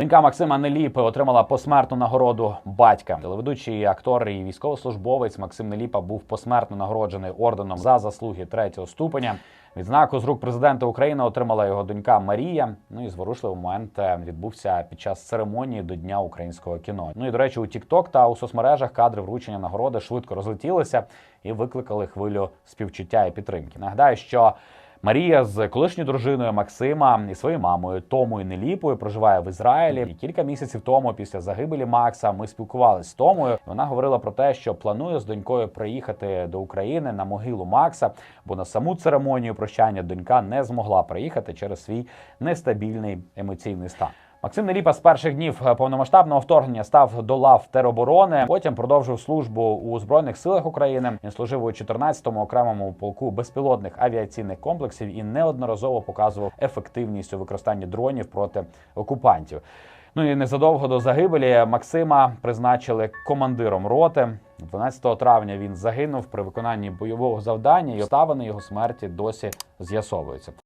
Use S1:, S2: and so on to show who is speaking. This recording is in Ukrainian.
S1: Донька Максима Неліпи отримала посмертну нагороду батька. Телеведучий актор і військовослужбовець Максим Неліпа був посмертно нагороджений орденом за заслуги третього ступеня. Відзнаку з рук президента України отримала його донька Марія. Ну і зворушливий момент е, відбувся під час церемонії до Дня українського кіно. Ну і до речі, у TikTok та у соцмережах кадри вручення нагороди швидко розлетілися і викликали хвилю співчуття і підтримки. Нагадаю, що Марія з колишньою дружиною Максима і своєю мамою Томою Неліпою проживає в Ізраїлі. І кілька місяців тому, після загибелі Макса, ми спілкувалися з Томою. Вона говорила про те, що планує з донькою приїхати до України на могилу Макса, бо на саму церемонію прощання донька не змогла приїхати через свій нестабільний емоційний стан. Максим Неліпа з перших днів повномасштабного вторгнення став до лав тероборони. Потім продовжив службу у збройних силах України. Він служив у 14-му окремому полку безпілотних авіаційних комплексів і неодноразово показував ефективність у використанні дронів проти окупантів. Ну і незадовго до загибелі Максима призначили командиром роти. 12 травня він загинув при виконанні бойового завдання, і обставини його смерті досі з'ясовуються.